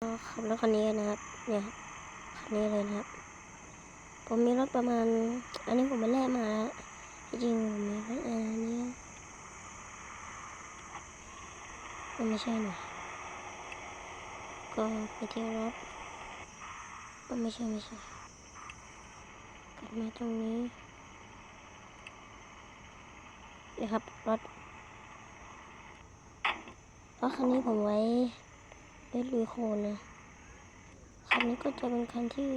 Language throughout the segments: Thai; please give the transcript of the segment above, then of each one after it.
ขับรถคันนี้นะครับเนี่ยคันนี้เลยนะครับ ผมมีรถประมาณ อันนี้ผมไปแลกมาแล้วจริงผมมีรถอันนี้มันไม่ใช่หน่อยก็ไปเที่ยวรถมันไม่ใช่ไม่ใช่กลับมาตรงนี้นะครับรถรถคันนี้ผมไว้ ไว้ลุยโคลนะคันนี้ก็จะเป็นคันที่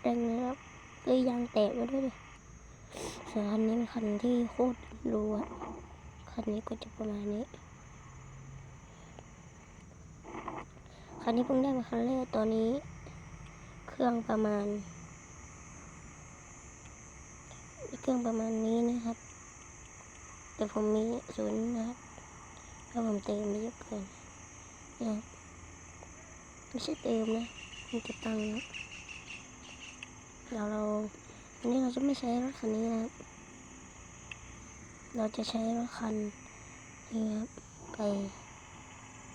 แรงนะครับเลยยางแตกมาด้วยดิส่วนคันนี้เป็นคันที่โคตรรู้อะคันนี้ก็จะประมาณนี้คันนี้เพิ่งได้มาคันแรกตอนนี้ เครื่องประมาณ เครื่องประมาณนี้นะครับ แต่ผมมีศูนย์นะครับเพราะผมเติมไม่เยอะเกินนะครับ ไม่ใช่เติมนะมันจะตังนะเดี๋ยวเราวันนี้เราจะไม่ใช้รถคันนี้นะครับ เราจะใช้รถคันนี้ครับไป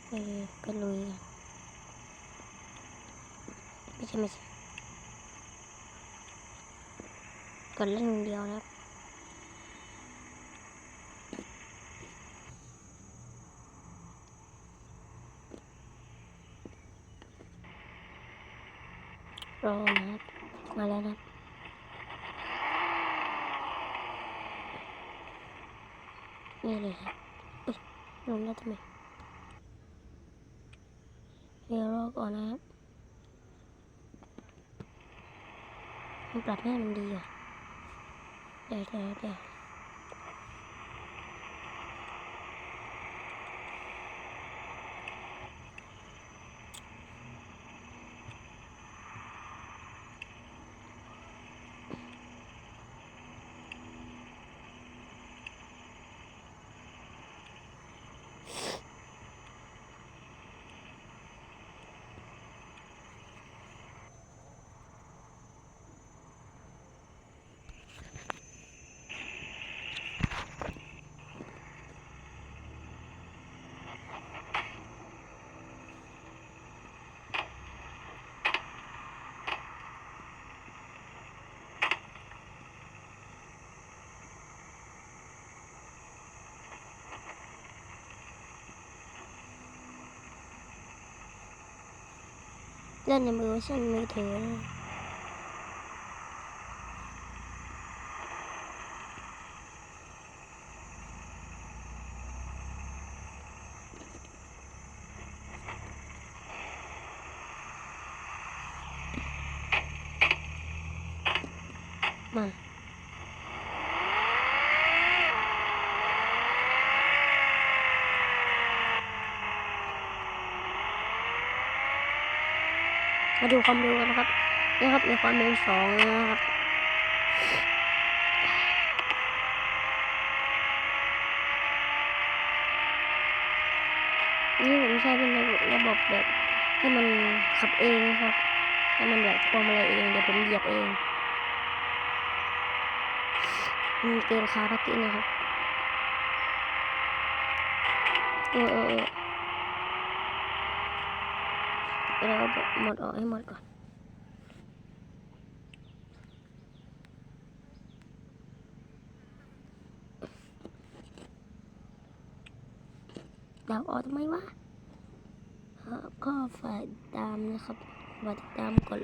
ไปไปลุยกันไม่ใช่ไม่ใช่กดเล่นเดียวนะครับ รอนะครับ มาแล้วนะนี่เลยครับลงแล้วทำไมเดี๋ยวรอก่อนนะครับมันปรับให้มันดีอะเดี๋ยวเดี๋ยวเดี๋ยว ล่นในมือเช่นมือถือนะมา มาดูความเร็วกันนะครับนี่ครับมีความเร็วสองนะครับนี่ผมใช้เป็นระบบระบบแบบให้มันขับเองนะครับให้มันแบบพวงมาลัยเองเดี๋ยวผมเหยียบเองมันเกินคาพักกิ้นะครับเออเออ เราเอาแบหมดออกให้หมดก่อน ดาวออกทำไมวะก็ฝากตามนะครับฝากติดตามกด